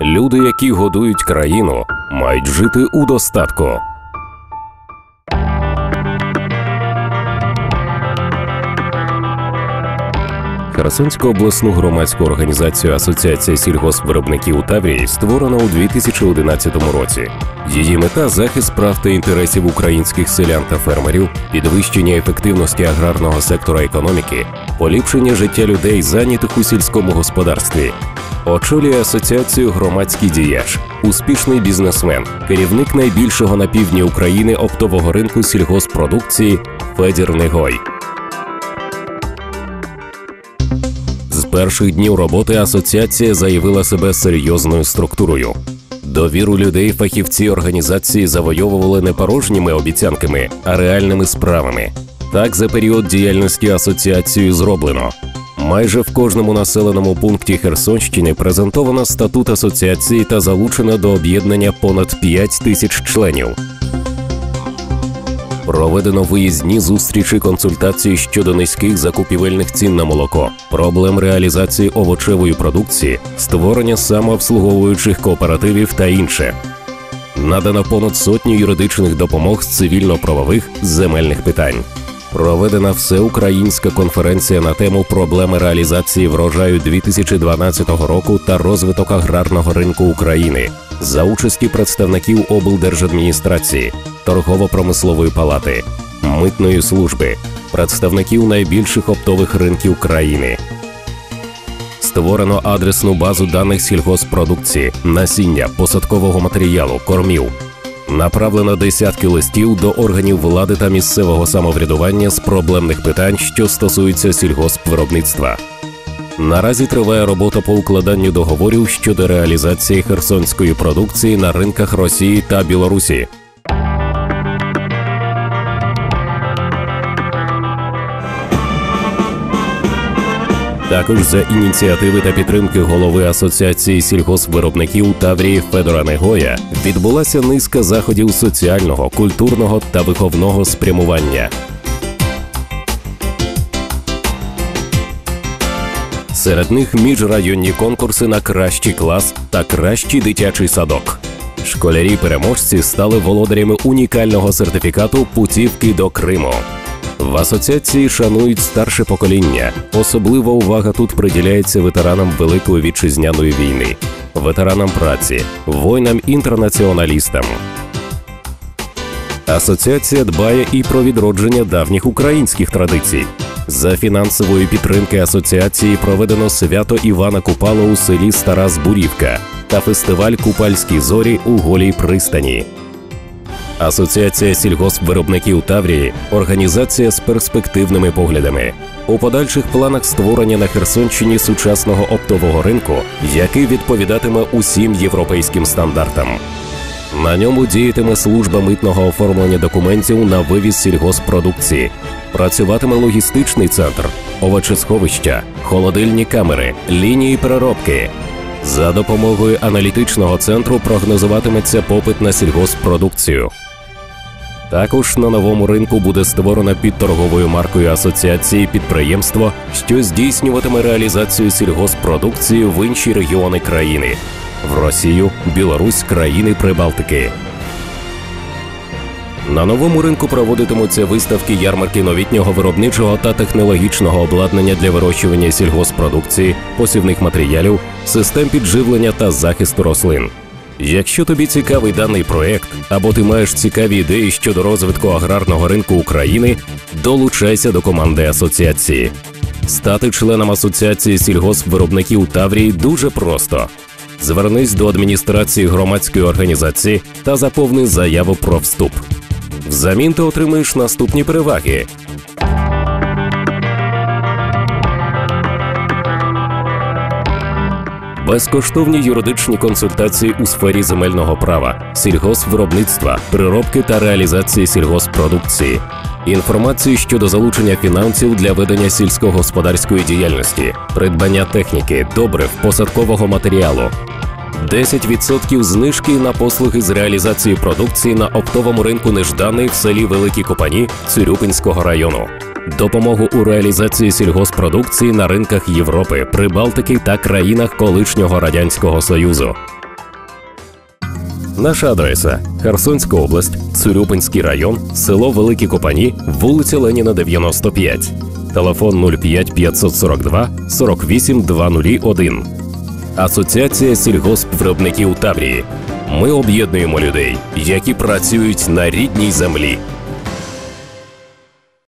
Люди, які годують країну, мають жити у достатку. Херсонську обласну громадську організацію Асоціація сільгоспвиробників Таврії створена у 2011 році. Її мета захист прав та інтересів українських селян та фермерів, підвищення ефективності аграрного сектора економіки, поліпшення життя людей, зайнятих у сільському господарстві. Очолює асоціацію громадський діяч, успішний бізнесмен, керівник найбільшого на півдні України оптового ринку сільгоспродукції Федір Негой. З перших днів роботи асоціація заявила себе серйозною структурою. Довіру людей фахівці організації завойовували не порожніми обіцянками, а реальними справами. Так, за період діяльності асоціації зроблено. Майже в кожному населеному пункті Херсонщини презентовано статут асоціації та залучено до об'єднання понад 5 тисяч членів. Проведено виїзні зустрічі консультації щодо низьких закупівельних цін на молоко, проблем реалізації овочевої продукції, створення самообслуговуючих кооперативів та інше. Надано понад сотню юридичних допомог з цивільно-правових земельних питань. Проведена всеукраїнська конференція на тему проблеми реалізації врожаю 2012 року та розвиток аграрного ринку України за участі представників облдержадміністрації, торгово-промислової палати, митної служби, представників найбільших оптових ринків країни. Створено адресну базу даних сільгоспродукції, насіння, посадкового матеріалу, кормів. Направлено десятки листів до органів влади та місцевого самоврядування з проблемних питань, що стосуються сільгоспвиробництва. Наразі триває робота по укладанню договорів щодо реалізації херсонської продукції на ринках Росії та Білорусі. Також за ініціативи та підтримки голови Асоціації сільгоспвиробників Таврії Федора Негоя відбулася низка заходів соціального, культурного та виховного спрямування. Серед них міжрайонні конкурси на кращий клас та кращий дитячий садок. Школярі-переможці стали володарями унікального сертифікату путівки до Криму. В асоціації шанують старше покоління. Особлива увага тут приділяється ветеранам Великої вітчизняної війни, ветеранам праці, воїнам-інтернаціоналістам. Асоціація дбає і про відродження давніх українських традицій. За фінансової підтримки асоціації проведено свято Івана Купала у селі Стара Збурівка та фестиваль Купальські зорі у голій пристані. Асоціація сільгоспвиробників Таврії організація з перспективними поглядами. У подальших планах створення на Херсонщині сучасного оптового ринку, який відповідатиме усім європейським стандартам. На ньому діятиме служба митного оформлення документів на вивіз сільгоспродукції. Працюватиме логістичний центр, овочесховища, холодильні камери, лінії переробки. За допомогою аналітичного центру прогнозуватиметься попит на сільгоспродукцію. Також на новому ринку буде створено під торговою маркою асоціації підприємство, що здійснюватиме реалізацію сільгоспродукції в інші регіони країни в Росію, Білорусь, країни Прибалтики. На новому ринку проводитимуться виставки ярмарки новітнього виробничого та технологічного обладнання для вирощування сільгоспродукції, посівних матеріалів, систем підживлення та захисту рослин. Якщо тобі цікавий даний проект або ти маєш цікаві ідеї щодо розвитку аграрного ринку України, долучайся до команди асоціації. Стати членом асоціації сільгоспвиробників Таврії дуже просто. Звернись до адміністрації громадської організації та заповни заяву про вступ. Взамін ти отримаєш наступні переваги. Безкоштовні юридичні консультації у сфері земельного права, сільгоспвиробництва, переробки та реалізації сільгоспродукції, інформацію щодо залучення фінансів для ведення сільськогосподарської діяльності, придбання техніки, добрив, посадкового матеріалу. 10% знижки на послуги з реалізації продукції на оптовому ринку Нежданий в селі Великі Копані Цюрюпинського району. Допомогу у реалізації сільгоспродукції на ринках Європи, Прибалтики та країнах колишнього радянського союзу. Наша адреса Херсонська область, Цюрюпинський район, село Великі Копані, вулиця Леніна, 95. Телефон 05 542 48 201. Асоціація сільгоспвиробників Таврії. Ми об'єднуємо людей, які працюють на рідній землі.